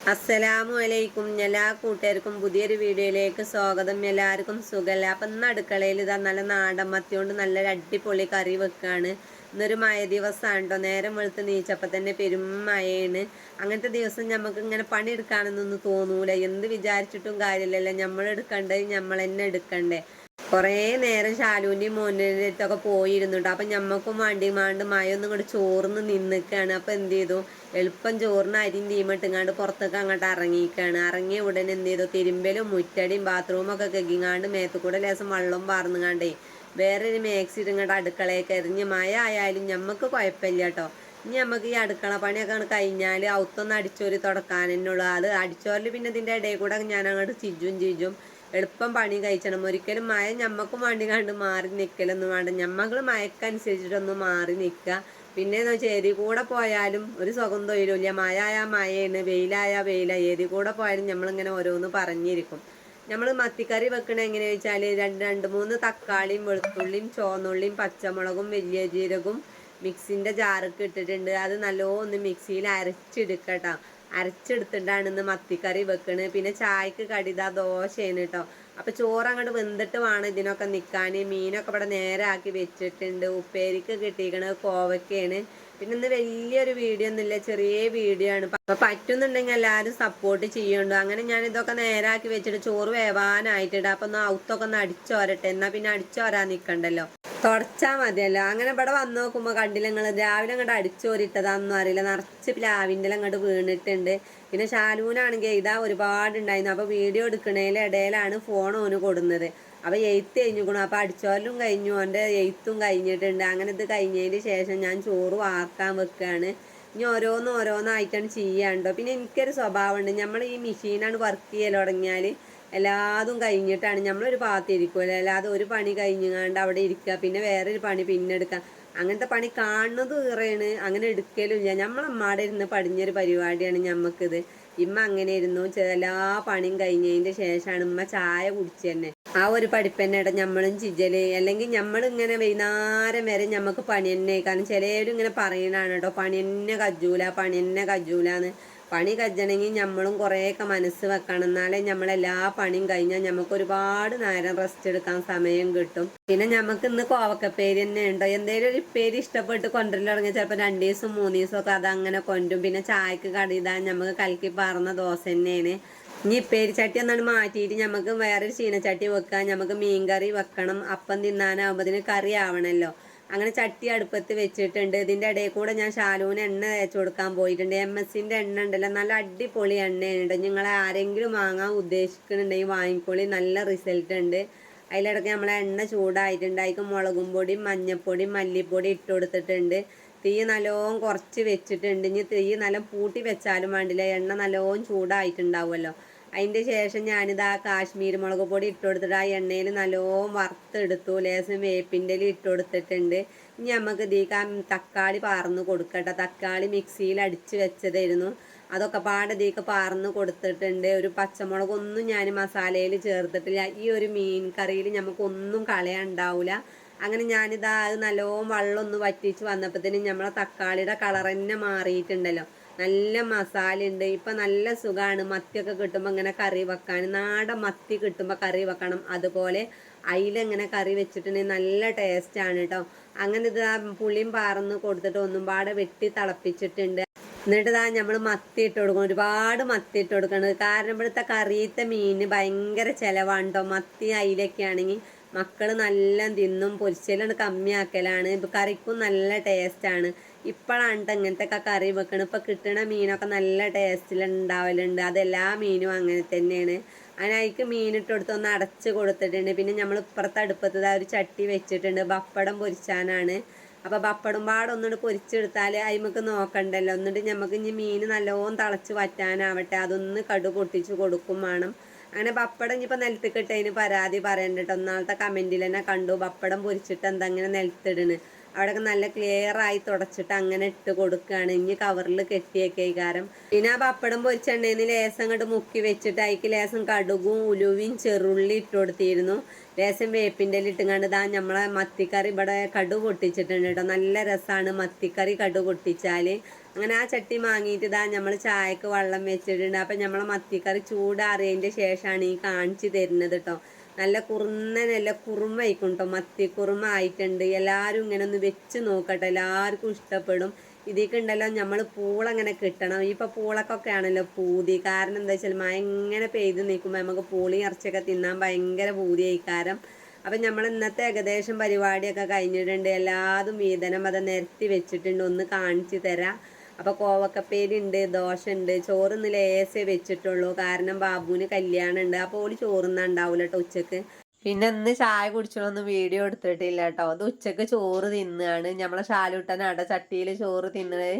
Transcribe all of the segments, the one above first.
അസ്സലാമു അലൈക്കും എല്ലാ കൂട്ടുകാർക്കും പുതിയൊരു വീഡിയോയിലേക്ക് സ്വാഗതം. എല്ലാവർക്കും സുഖമല്ല അപ്പം ഇന്ന് അടുക്കളയിൽ ഇതാ നല്ല നാടൻ മത്തി കൊണ്ട് നല്ലൊരു അടിപൊളി കറി വെക്കുകയാണ് ഇന്നൊരു മഴ ദിവസമാണ് കേട്ടോ നേരം വെളുത്ത് നീച്ചപ്പോൾ തന്നെ പെരും മഴയാണ്. അങ്ങനത്തെ ദിവസം നമുക്ക് ഇങ്ങനെ പണിയെടുക്കാണെന്നൊന്നും തോന്നൂല. എന്ത് വിചാരിച്ചിട്ടും കാര്യമില്ലല്ലോ നമ്മൾ എടുക്കണ്ടേ നമ്മൾ തന്നെ എടുക്കണ്ടേ? കുറേ നേരം ശാലുവിന്റെയും മോന്റെ അടുത്തൊക്കെ പോയിരുന്നുണ്ട് അപ്പം ഞമ്മക്കും വണ്ടി മാണ്ട് മയൊന്നും ഇങ്ങോട്ട് ചോർന്ന് നിന്നിക്കാണ്. അപ്പം എന്ത് ചെയ്തു? എളുപ്പം ചോറിന് അരിയും തീമിട്ടിങ്ങാണ്ട് പുറത്തേക്ക് അങ്ങോട്ട് ഇറങ്ങിയിക്കാണ് ഇറങ്ങിയ ഉടനെ എന്ത് ചെയ്തു? തിരുമ്പലും മുറ്റടിയും ബാത്റൂമൊക്കെ കെക്കിങ്ങാണ്ട് മേത്ത് കൂടെ ലേസം വെള്ളം പാർന്നുങ്ങാണ്ടേ വേറൊരു മേക്സി ഇങ്ങോട്ട് അടുക്കളയൊക്കെ എറിഞ്ഞ് മഴ ആയാലും ഞമ്മക്ക് കുഴപ്പമില്ല കേട്ടോ ഇനി നമുക്ക് ഈ അടുക്കള പണിയൊക്കെ കഴിഞ്ഞാൽ ഔത്തൊന്ന് അടിച്ചോരി തുടക്കാൻ തന്നെയുള്ളൂ അത് അടിച്ചോരിൽ പിന്നെ ഇതിന്റെ ഇടയിൽ കൂടെ ഞാൻ അങ്ങോട്ട് ചിജും ചിജും എളുപ്പം പണി കഴിച്ചണം. ഒരിക്കലും മഴ ഞമ്മക്കും വേണ്ടി കണ്ട് മാറി നിൽക്കലൊന്നും വേണ്ട. ഞമ്മകൾ മഴക്കനുസരിച്ചിട്ടൊന്നും മാറി നിൽക്കുക പിന്നെ എന്ന് വെച്ചാൽ ഏതി കൂടെ പോയാലും ഒരു സുഖം തൊഴിലില്ല. മഴ ആയാൽ മഴയാണ് വെയിലായ വെയില. ഏതി കൂടെ പോയാലും നമ്മളിങ്ങനെ ഓരോന്ന് പറഞ്ഞിരിക്കും. നമ്മൾ മത്തിക്കറി വെക്കണ എങ്ങനെയാ വെച്ചാൽ രണ്ട് രണ്ട് മൂന്ന് തക്കാളിയും വെളുത്തുള്ളിയും ചോന്നുള്ളിയും പച്ചമുളകും വലിയ ജീരകവും മിക്സിന്റെ ജാറൊക്കെ ഇട്ടിട്ടുണ്ട്. അത് നല്ലോണം മിക്സിയിൽ അരച്ചെടുക്കട്ടോ. അരച്ചെടുത്തിട്ടാണ് ഇന്ന് മത്തിക്കറി വെക്കണ്. പിന്നെ ചായക്ക് കടിത ദോശയാണ് കേട്ടോ അപ്പോൾ ചോറ് അങ്ങോട്ട് വെന്തിട്ട് വേണം ഇതിനൊക്കെ നിൽക്കാൻ മീനൊക്കെ ഇവിടെ നേരെ ആക്കി വെച്ചിട്ടുണ്ട്. ഉപ്പേരിക്ക് കിട്ടിയിരിക്കണത് കോവക്കയാണ്. പിന്നെ ഇന്ന് വലിയൊരു വീഡിയോ ഒന്നുമില്ല ചെറിയ വീഡിയോ ആണ്. അപ്പൊ പറ്റുന്നുണ്ടെങ്കിൽ എല്ലാവരും സപ്പോർട്ട് ചെയ്യുന്നുണ്ട് അങ്ങനെ ഞാൻ ഇതൊക്കെ നേരാക്കി വെച്ചിട്ട് ചോറ് വേവാനായിട്ടുണ്ട്. അപ്പൊ ഒന്ന് ഔത്തൊക്കെ ഒന്ന് അടിച്ചോരട്ടെ. എന്നാ പിന്നെ അടിച്ചോരാൻ നിൽക്കണ്ടല്ലോ തുടച്ചാൽ മതിയല്ലോ. അങ്ങനെ ഇവിടെ വന്ന് നോക്കുമ്പോൾ കണ്ടില്ല നിങ്ങൾ രാവിലെ അങ്ങോട്ട് അടിച്ചോരിട്ടതാണെന്നും അറിയില്ല. നിറച്ച് പ്ലാവിന്റെ അങ്ങോട്ട് വീണിട്ടുണ്ട്. പിന്നെ ഷാലൂനാണെങ്കിൽ ഇതാ ഒരുപാട് ഉണ്ടായിരുന്നു. അപ്പോൾ വീഡിയോ എടുക്കണേലെ ഇടയിലാണ് ഫോൺ ഓന് കൊടുന്നത്. അപ്പോൾ എയ്ത്ത് കഴിഞ്ഞിരിക്കണു അപ്പോൾ അടിച്ചോലും കഴിഞ്ഞു. അവന്റെ എയ്ത്തും കഴിഞ്ഞിട്ടുണ്ട്. അങ്ങനെ ഇത് കഴിഞ്ഞതിന് ശേഷം ഞാൻ ചോറ് വാർക്കാൻ വെക്കുകയാണ് ഇനി ഓരോന്ന് ഓരോന്നായിട്ടാണ് ചെയ്യാണ്ടോ പിന്നെ എനിക്കൊരു സ്വഭാവമുണ്ട് നമ്മൾ ഈ മെഷീനാണ് വർക്ക് ചെയ്യൽ തുടങ്ങിയാൽ എല്ലാതും കഴിഞ്ഞിട്ടാണ്. നമ്മളൊരു ഭാഗത്ത് ഇരിക്കുമല്ലോ അല്ലാതെ ഒരു പണി കഴിഞ്ഞാണ്ട് അവിടെ ഇരിക്കുക പിന്നെ വേറൊരു പണി പിന്നെ എടുക്കുക. അങ്ങനത്തെ പണി കാണുന്നത് വേറെയാണ്. അങ്ങനെ എടുക്കലും ഇല്ല. നമ്മളമ്മാടെ ഇരുന്ന് പടിഞ്ഞൊരു പരിപാടിയാണ് ഞമ്മക്കിത്. ഇമ്മ അങ്ങനെ ഇരുന്നു. എല്ലാ പണിയും കഴിഞ്ഞതിന്റെ ശേഷമാണ് ഉമ്മ ചായ കുടിച്ചു തന്നെ. ആ ഒരു പഠിപ്പന്നെട നമ്മളും ചിജൽ. അല്ലെങ്കിൽ നമ്മളിങ്ങനെ വൈകുന്നേരം വരെ നമുക്ക് പണി തന്നെ. കാരണം ചിലരും ഇങ്ങനെ പറയണാണ് കേട്ടോ പണി തന്നെ കജ്ജൂല പണി തന്നെ കജ്ജൂലാന്ന് പണി കജ്ജണമെങ്കിൽ നമ്മളും കുറേയൊക്കെ മനസ്സ് വെക്കണം. എന്നാലേ നമ്മളെല്ലാ പണിയും കഴിഞ്ഞാൽ നമുക്ക് ഒരുപാട് നേരം റെസ്റ്റ് എടുക്കാൻ സമയം കിട്ടും. പിന്നെ നമുക്ക് ഇന്ന് കോവക്കപ്പേര് തന്നെ ഉണ്ടോ? എന്തെങ്കിലും ഒരു പേര് ഇഷ്ടപ്പെട്ട് കൊണ്ടുവരൽ ചിലപ്പോൾ രണ്ട് ദിവസം മൂന്ന് ദിവസമൊക്കെ അതങ്ങനെ കൊണ്ടും. പിന്നെ ചായക്ക് കടിയിടാൻ നമുക്ക് കലക്കി പാറുന്ന ദോശ തന്നെയാണ്. ഇനി ഇപ്പേരി ചട്ടി ഒന്നാണ് മാറ്റിയിട്ട് നമുക്ക് വേറൊരു ചീനച്ചട്ടി വെക്കാം. നമുക്ക് മീൻകറി വെക്കണം. അപ്പം തിന്നാനാവുമ്പോൾ കറി ആവണമല്ലോ അങ്ങനെ ചട്ടി അടുപ്പത്ത് വെച്ചിട്ടുണ്ട്. ഇതിന്റെ ഇടയിൽ കൂടെ ഞാൻ ഷാലൂന് എണ്ണ തേച്ച് കൊടുക്കാൻ പോയിട്ടുണ്ട്. എം എസിന്റെ എണ്ണ ഉണ്ടല്ലോ. നല്ല അടിപൊളി എണ്ണയുണ്ട് നിങ്ങൾ ആരെങ്കിലും വാങ്ങാൻ ഉദ്ദേശിക്കുന്നുണ്ടെങ്കിൽ വാങ്ങിക്കോളി. നല്ല റിസൾട്ട് ഉണ്ട്. അതിലിടയ്ക്ക് നമ്മളെ എണ്ണ ചൂടായിട്ടുണ്ട്. അതിക്ക് മുളകും പൊടിയും മഞ്ഞപ്പൊടിയും മല്ലിപ്പൊടി ഇട്ട് കൊടുത്തിട്ടുണ്ട്. തീ നല്ലോം കുറച്ച് വെച്ചിട്ടുണ്ട്. ഇനി തീ നല്ല പൂട്ടി വെച്ചാലും വേണ്ടില്ല. എണ്ണ നല്ലോണം ചൂടായിട്ടുണ്ടാവുമല്ലോ. അതിന്റെ ശേഷം ഞാനിത് ആ കാശ്മീർ മുളക് പൊടി ഇട്ട് കൊടുത്തിട്ട് ആ എണ്ണയിൽ നല്ലോണം വറുത്തെടുത്തു. ലേശം വേപ്പിന്റെ ഇട്ട് കൊടുത്തിട്ടുണ്ട്. ഇനി നമുക്ക് ഇതിക്ക് തക്കാളി പാർന്ന് കൊടുക്കട്ടെ. തക്കാളി മിക്സിയിൽ അടിച്ച് വെച്ചതായിരുന്നു. അതൊക്കെ പാടെ ഇതിക്ക് പാർന്ന് കൊടുത്തിട്ടുണ്ട്. ഒരു പച്ചമുളകൊന്നും ഞാൻ മസാലയിൽ ചേർത്തിട്ടില്ല. ഈ ഒരു മീൻ കറിയിൽ നമുക്കൊന്നും കളയുണ്ടാവില്ല അങ്ങനെ ഞാനിതാ അത് നല്ലോണം വെള്ളം ഒന്ന് വറ്റിച്ച് വന്നപ്പോഴത്തേനും നമ്മളെ തക്കാളിയുടെ കളർ തന്നെ മാറിയിട്ടുണ്ടല്ലോ. നല്ല മസാല ഉണ്ട് ഇപ്പം നല്ല സുഖമാണ് മത്തിയൊക്കെ കിട്ടുമ്പോൾ ഇങ്ങനെ കറി വെക്കാൻ. നാടൻ മത്തി കിട്ടുമ്പോൾ കറി വെക്കണം. അതുപോലെ അയിലിങ്ങനെ കറി വെച്ചിട്ടുണ്ടെങ്കിൽ നല്ല ടേസ്റ്റാണ് കേട്ടോ അങ്ങനെ ഇത് ആ പുളിയും പാർന്ന് കൊടുത്തിട്ട് ഒന്നും പാടെ വെട്ടി തിളപ്പിച്ചിട്ടുണ്ട്. എന്നിട്ട് ഇതാ നമ്മൾ മത്തി ഇട്ട് കൊടുക്കണം. ഒരുപാട് മത്തി ഇട്ട് കൊടുക്കണം. കാരണം ഇവിടുത്തെ കറിയത്തെ മീന് ഭയങ്കര ചിലവാണ് കേട്ടോ മത്തി അയിലൊക്കെ ആണെങ്കിൽ മക്കൾ നല്ല തിന്നും. പൊരിച്ചലാണ് കമ്മിയാക്കലാണ്. കറിക്കും നല്ല ടേസ്റ്റാണ് ഇപ്പോഴാണ് കേട്ടോ ഇങ്ങനത്തെ ഒക്കെ കറി വെക്കണം ഇപ്പം കിട്ടുന്ന മീനൊക്കെ നല്ല ടേസ്റ്റിലുണ്ടാവലുണ്ട് അതെല്ലാ മീനും അങ്ങനെ തന്നെയാണ്. അങ്ങനെ അതിക്ക് മീനിട്ട് കൊടുത്ത് ഒന്ന് അടച്ച് കൊടുത്തിട്ടുണ്ട്. പിന്നെ നമ്മൾ ഇപ്പുറത്ത് അടുപ്പത്ത് ഒരു ചട്ടി വെച്ചിട്ടുണ്ട്. പപ്പടം പൊരിച്ചാനാണ്. അപ്പോൾ പപ്പടും പാടൊന്നുകൊണ്ട് പൊരിച്ചെടുത്താൽ അതിമക്ക് നോക്കണ്ടല്ലോ. എന്നിട്ട് നമുക്ക് ഇനി മീൻ നല്ലോണം തിളച്ച് വറ്റാനാവട്ടെ. അതൊന്ന് കടു പൊട്ടിച്ച് കൊടുക്കും വേണം അങ്ങനെ പപ്പടം ഇനിയിപ്പോൾ നിലത്തിക്കിട്ടതിന് പരാതി പറയണ്ട കേട്ടോ ഒന്നാമത്തെ കമന്റിൽ തന്നെ കണ്ടു. പപ്പടം പൊരിച്ചിട്ട് എന്താ അങ്ങനെ നിലത്തിടണ്? അവിടെയൊക്കെ നല്ല ക്ലിയർ ആയി തുടച്ചിട്ട് അങ്ങനെ ഇട്ട് കൊടുക്കുകയാണ് ഇനി കവറിൽ കെട്ടിയൊക്കെ കാരം. പിന്നെ ആ പപ്പടം പൊരിച്ചെണ്ണയിൽ ലേസം അങ്ങോട്ട് മുക്കി വെച്ചിട്ട് അതിക്ക് ലേസം കടുകും ഉലുവും ചെറുള്ളി ഇട്ട് കൊടുത്തിരുന്നു. ലേസം വേപ്പിന്റെ ഇട്ടുകൊണ്ട് ഇതാ നമ്മളെ മത്തിക്കറി ഇവിടെ കടു പൊട്ടിച്ചിട്ടുണ്ട് കേട്ടോ. നല്ല രസമാണ് മത്തിക്കറി കടു പൊട്ടിച്ചാൽ അങ്ങനെ ആ ചട്ടി വാങ്ങിയിട്ട് ഇതാ നമ്മൾ ചായക്ക് വെള്ളം വെച്ചിട്ടുണ്ട്. അപ്പം നമ്മളെ മത്തിക്കറി ചൂടാറിയതിന്റെ ശേഷമാണ് ഈ കാണിച്ച് തരുന്നത് കേട്ടോ. നല്ല കുറുന്ന നല്ല കുറുമായിക്കും കേട്ടോ മത്തി കുറുമ ആയിട്ടുണ്ട് എല്ലാവരും ഇങ്ങനെ ഒന്ന് വെച്ച് നോക്കട്ടെ. എല്ലാവർക്കും ഇഷ്ടപ്പെടും. ഇതിലേക്ക് ഉണ്ടല്ലോ നമ്മൾ പൂളങ്ങനെ കിട്ടണം. ഇപ്പം പൂളക്കൊക്കെ ആണല്ലോ പൂതി. കാരണം എന്താ വെച്ചാൽ ഇങ്ങനെ പെയ്ത് നിൽക്കുമ്പോൾ നമുക്ക് പൂളി ഇറച്ചിയൊക്കെ തിന്നാൻ ഭയങ്കര പൂതി ആയിക്കാരം അപ്പം നമ്മൾ ഇന്നത്തെ ഏകദേശം പരിപാടിയൊക്കെ കഴിഞ്ഞിട്ടുണ്ട്. എല്ലാതും വീതനം അത് നിരത്തി വെച്ചിട്ടുണ്ട്. ഒന്ന് കാണിച്ചു തരാം. അപ്പോൾ കോവക്കപ്പേരുണ്ട് ദോശ ഉണ്ട് ചോറ് ഇന്ന് ലേസേ വെച്ചിട്ടുള്ളൂ. കാരണം ബാബുവിന് കല്യാണം ഉണ്ട് അപ്പോൾ ഓൽ ചോറുന്നാ ഉണ്ടാവില്ല കേട്ടോ ഉച്ചയ്ക്ക്. പിന്നെ ഇന്ന് ചായ കുടിച്ചൊന്നും വീഡിയോ എടുത്തിട്ടില്ല കേട്ടോ അത് ഉച്ചയ്ക്ക് ചോറ് തിന്നാണ്. നമ്മളെ ശാലുട്ടനാട്ടോ ചട്ടിയിൽ ചോറ് തിന്നത്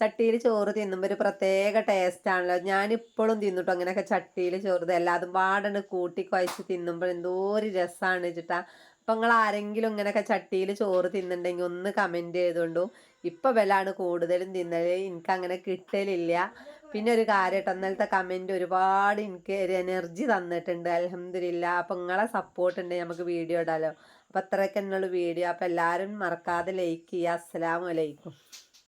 ചട്ടിയിൽ ചോറ് തിന്നുമ്പോൾ ഒരു പ്രത്യേക ടേസ്റ്റ് ആണല്ലോ. ഞാനിപ്പോഴും തിന്നിട്ടോ അങ്ങനെയൊക്കെ ചട്ടിയിൽ ചോറ് എല്ലാതും പാടണ്ട് കൂട്ടി കുഴച്ച് തിന്നുമ്പോൾ എന്തോ ഒരു രസമാണ് വെച്ചിട്ടാ അപ്പം നിങ്ങൾ ആരെങ്കിലും ഇങ്ങനെയൊക്കെ ചട്ടിയിൽ ചോറ് തിന്നുണ്ടെങ്കിൽ ഒന്ന് കമന്റ് ചെയ്തോണ്ടു. ഇപ്പം വിലാണ് കൂടുതലും തിന്നത് എനിക്ക് അങ്ങനെ കിട്ടലില്ല. പിന്നെ ഒരു കാര്യം ഇന്നലത്തെ കമന്റ് ഒരുപാട് എനിക്ക് ഒരു എനർജി തന്നിട്ടുണ്ട്. അലഹമില്ല അപ്പം നിങ്ങളെ സപ്പോർട്ട് ഉണ്ട് നമുക്ക് വീഡിയോ ഇടാലോ. അപ്പം അത്രയൊക്കെ എന്നുള്ള വീഡിയോ അപ്പം എല്ലാവരും മറക്കാതെ ലൈക്ക് ചെയ്യുക. അസ്സലാമു അലൈക്കും.